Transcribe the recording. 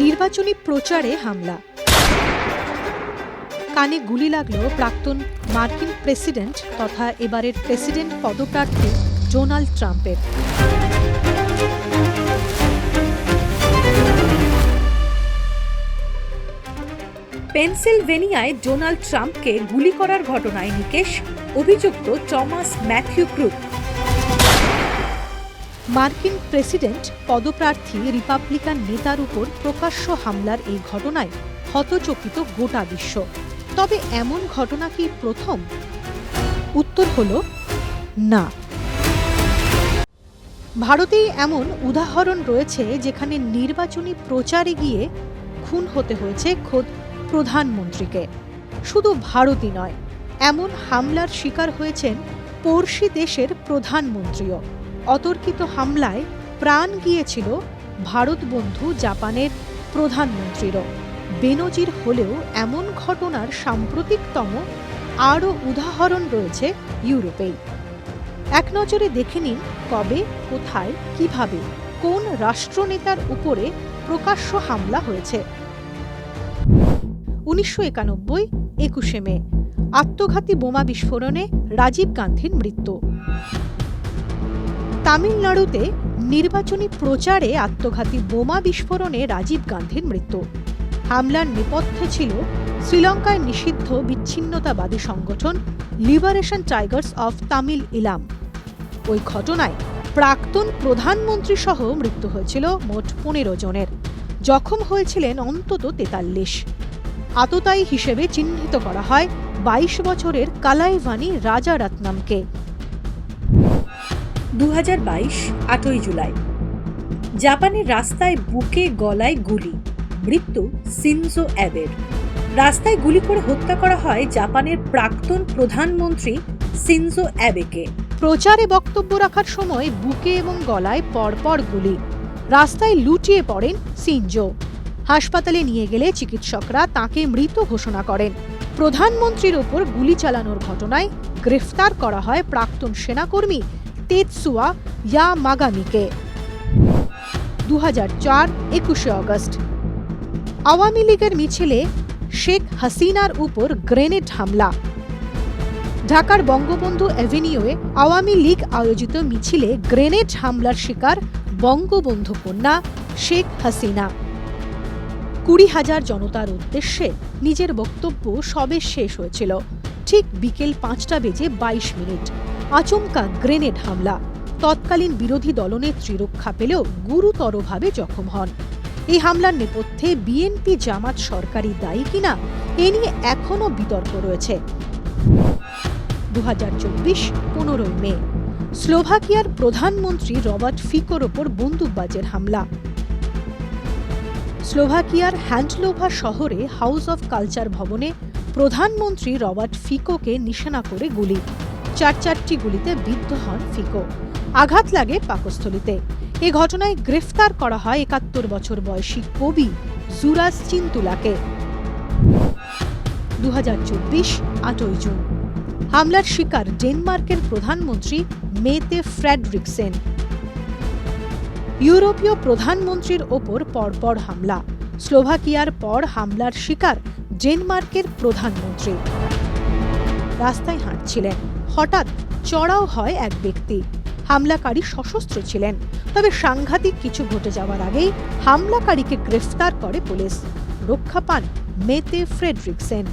নির্বাচনী প্রচারে হামলা। কানে গুলি লাগল প্রাক্তন মার্কিন প্রেসিডেন্ট তথা এবারের প্রেসিডেন্ট পদপ্রার্থী ডোনাল্ড ট্রাম্পের। পেনসিলভেনিয়ায় ডোনাল্ড ট্রাম্পকে গুলি করার ঘটনায় নিকেশ, অভিযুক্ত টমাস ম্যাথিউ ক্রুক মার্কিন প্রেসিডেন্ট, পদপ্রার্থী, রিপাবলিকান নেতার উপর প্রকাশ্য হামলার এই ঘটনায় হতচকিত গোটা বিশ্ব। তবে এমন ঘটনা কি প্রথম? উত্তর হল, না। ভারতেই এমন উদাহরণ রয়েছে যেখানে নির্বাচনী প্রচারে গিয়ে খুন হতে হয়েছে খোদ প্রধানমন্ত্রীকে। শুধু ভারতই নয়, এমন হামলার শিকার হয়েছেন পড়শি দেশের প্রধানমন্ত্রীও। অতর্কিত হামলায় প্রাণ গিয়েছিল ভারত বন্ধু জাপানের প্রধানমন্ত্রীরও। বেনজির হলেও এমন ঘটনার সাম্প্রতিকতম আরও উদাহরণ রয়েছে ইউরোপেই। এক নজরে দেখে নিন কবে, কোথায়, কীভাবে, কোন রাষ্ট্রনেতার উপরে প্রকাশ্য হামলা হয়েছে। উনিশশো একানব্বই, একুশে মে, আত্মঘাতী বোমা বিস্ফোরণে রাজীব গান্ধীর মৃত্যু। তামিলনাড়ুতে নির্বাচনী প্রচারে আত্মঘাতী বোমা বিস্ফোরণে রাজীব গান্ধীর মৃত্যু। হামলার নেপথ্যে ছিল শ্রীলঙ্কায় নিষিদ্ধ বিচ্ছিন্নতাবাদী সংগঠন liberation tigers of Tamil Eelam ওই ঘটনায় প্রাক্তন প্রধানমন্ত্রী সহ মৃত্যু হয়েছিল মোট পনেরো জনের। জখম হয়েছিলেন অন্তত তেতাল্লিশ। আততায়ী হিসেবে চিহ্নিত করা হয় বাইশ বছরের কালাইভানি রাজা রত্নামকে দু হাজার বাইশ, আটই জুলাই। জাপানের রাস্তায় বুকে গলায় গুলি, মৃত্যু সিনজো অ্যাবের। রাস্তায় গুলি করে হত্যা করা হয় জাপানের প্রাক্তন প্রধানমন্ত্রী সিনজো অ্যাবেকে। প্রচারে বক্তব্য রাখার সময় বুকে এবং গলায় পরপর গুলি, রাস্তায় লুটিয়ে পড়েন সিনজো। হাসপাতালে নিয়ে গেলে চিকিৎসকরা তাকে মৃত ঘোষণা করেন। প্রধানমন্ত্রীর ওপর গুলি চালানোর ঘটনায় গ্রেফতার করা হয় প্রাক্তন সেনাকর্মী তেতসুয়া ইয়া মাগামিকে। দু হাজার চার, একুশে অগস্ট আওয়ামী লীগের মিছিলে শেখ হাসিনার উপর গ্রেনেড হামলা। ঢাকার বঙ্গবন্ধু অ্যাভিনিউয়ে আওয়ামী লীগ আয়োজিত মিছিলে গ্রেনেড হামলার শিকার বঙ্গবন্ধু কন্যা শেখ হাসিনা। কুড়ি হাজার জনতার উদ্দেশ্যে নিজের বক্তব্য সবে শেষ হয়েছিল। ঠিক বিকেল পাঁচটা বেজে বাইশ মিনিট। আচমকা গ্রেনেড হামলা। তৎকালীন বিরোধী দলনেত্রী রক্ষা পেলেও গুরুতরভাবে জখম হন। এই হামলার নেপথ্যে বিএনপি জামাত সরকারি দায়ী কিনা, এ নিয়ে এখনও বিতর্ক রয়েছে। দু হাজার চব্বিশ পনেরোই মে, স্লোভাকিয়ার প্রধানমন্ত্রী রবার্ট ফিকোর ওপর বন্দুকবাজের হামলা। স্লোভাকিয়ার হ্যান্ডলোভা শহরে হাউস অফ কালচার ভবনে প্রধানমন্ত্রী রবার্ট ফিকোকে নিশানা করে গুলি। চার চারটি গুলিতে বিদ্ধ হন ফিকো। আঘাত লাগে পাকস্থলিতে। এ ঘটনায় গ্রেফতার করা হয় একাত্তর বছর বয়সী কবি জুরাজ চিন্তুলাকে। দু হাজার চব্বিশ আটই জুন। হামলার শিকার ডেনমার্কের প্রধানমন্ত্রী মেতে ফ্রেডরিকসেন ইউরোপীয় প্রধানমন্ত্রীর ওপর পরপর হামলা। স্লোভাকিয়ার পর হামলার শিকার ডেনমার্কের প্রধানমন্ত্রী। রাস্তায় হাঁটছিলেন। হঠাৎ চড়াও হয় এক ব্যক্তি। হামলাকারী সশস্ত্র ছিলেন, তবে সাংঘাতিক কিছু ঘটে যাওয়ার আগেই হামলাকারীকে গ্রেফতার করে পুলিশ। রক্ষা পান মেতে ফ্রেডরিকসেন।